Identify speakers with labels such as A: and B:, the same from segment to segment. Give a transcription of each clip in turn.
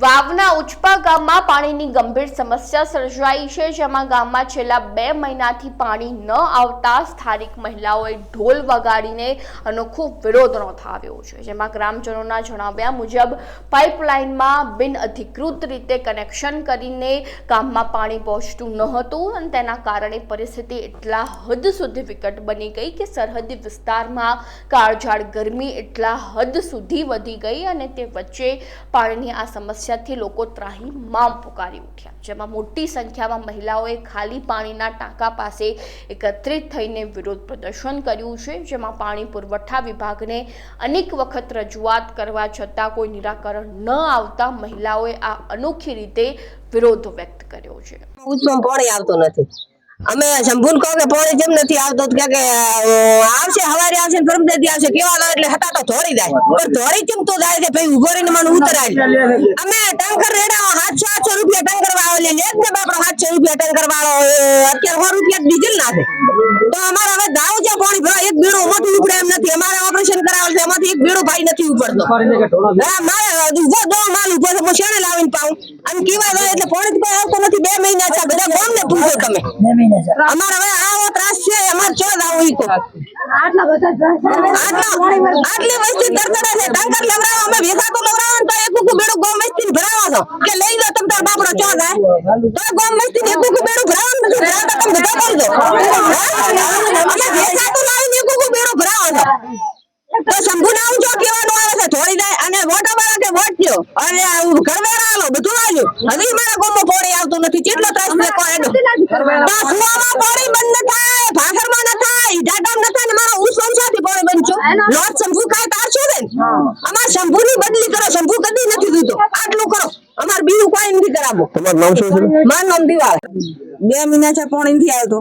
A: વાવના ઉચપા ગામમાં પાણીની ગંભીર સમસ્યા સર્જાઈ છે, જેમાં ગામમાં છેલ્લા બે મહિનાથી પાણી ન આવતા સ્થાનિક મહિલાઓએ ઢોલ વગાડીને અનોખો વિરોધ નોંધાવ્યો છે, જેમાં ગ્રામજનોના જણાવ્યા મુજબ પાઇપલાઇનમાં બિન અધિકૃત રીતે કનેક્શન કરીને ગામમાં પાણી પહોંચતું ન હતું અને તેના કારણે પરિસ્થિતિ એટલા હદ સુધી વિકટ બની ગઈ કે સરહદી વિસ્તારમાં કાળઝાળ ગરમી એટલા હદ સુધી વધી ગઈ અને તે વચ્ચે પાણીની આ સમસ્યાથી લોકો ત્રાહી મામ પુકારી ઉઠ્યા. જેમાં મોટી સંખ્યામાં મહિલાઓએ ખાલી પાણીના ટાંકા પાસે એકત્રિત થઈને વિરોધ પ્રદર્શન કર્યું છે, જેમાં પાણી પુરવઠા વિભાગને અનેક વખત રજૂઆત કરવા છતાં કોઈ નિરાકરણ ન આવતા મહિલાઓએ આ અનોખી રીતે વિરોધ વ્યક્ત કર્યો છે.
B: પાણી આવતું નથી. અમે શંભુન કહો કે પાણી કેમ નથી આવતો? કે કે, આવશે હવારે આવશે ને પરમદેદી આવશે. કેવા આવે એટલે હતા તો ધોળી જાય. પણ ધોળી કેમ તો જાય છે ભાઈ ઊભો રહીને મને ઉતરાય? અમે ટંકર રેડા સાતસો આઠસો રૂપિયા ટંકર વાળો લે જ ને બાપડો સાતસો રૂપિયા ટંકર વાળો અત્યારે સો રૂપિયા ડીઝલ નાખે. તો અમારે હવે દાવ છે ભાઈ એક બીડું મોટું ઉપડે એમ નથી. અમારે ઓપરેશન કરાવેલ છે એમાંથી એક બીડું ભાઈ નથી ઉપડતો. હા, મારે ઊભો દો માલ ઊભો છે હું શેણે લાવીને પાઉં? અને કેવા જાય એટલે ફોન તો કોઈ આવતો નથી. બે મહિના છે બધા ગામને પૂછો તમે. અમારે હવે આવો ત્રાસ છે અમારે ચો આવું ઈ કહો. આટલા- આટલી વસ્તી તરતડે છે ટંકર લવરાવો અમે વેચાતું તો લવરાવો તો એક કુકુ બેડું ગોમ મસ્તી ભરાવો છો. કે લઈ લો તમ તાર બાપડો ચો જાય? તો ગોમ મસ્તી એક કુકુ બેડું ભરાવો ને પછી ભરાવતા તમે બધા કરજો હા? અમે વેચાતું લાવીને એક કુકુ બેડું ભરાવો છો તો શંભુ નામ જો કેવાનું આવે છે થોડી જાય અને વોટ વોટ દ્યો અને ઘરવેરા આલો બધું આલ્યું હજી મારા ગામમાં પાણી આવતું નથી. કેટલો ત્રાસ છે? કોઈ તો કુવામાં પાણી બંધ ન થાય ભાખરમાં ન થાય ઈડાગામ ન થાય ને મારા હું સંસારથી પાણી બંધ છું લોટ શંભુ ખાય તાર શું બેન અમાર શંભુની બદલી કરો શંભુ કદી નથી દીધો. આટલું કરો. અમાર બીજું કોઈ નથી કરાવો
C: તમારું નામ શું છે?
B: મારું નામ દિવાળ બે મહિના છે પાણી આવ્યો આવતો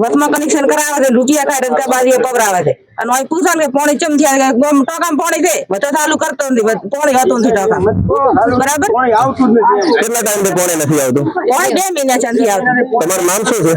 B: વચમાં કનેક્શન કરાવે છે રૂપિયા ખાય રજકા બાજી પવરાવે છે. અને અહીં પૂછા કે પોણી ચમ થયા ટોકામાં પાણી છે? બધો ચાલુ કરતો નથી પોણી હતો નથી ટોકામ બરાબર?
C: કેટલા ટાઈમથી પોણી નથી આવતું?
B: પોણી બે મહિના છે આવતું.
C: તમારું નામ શું છે.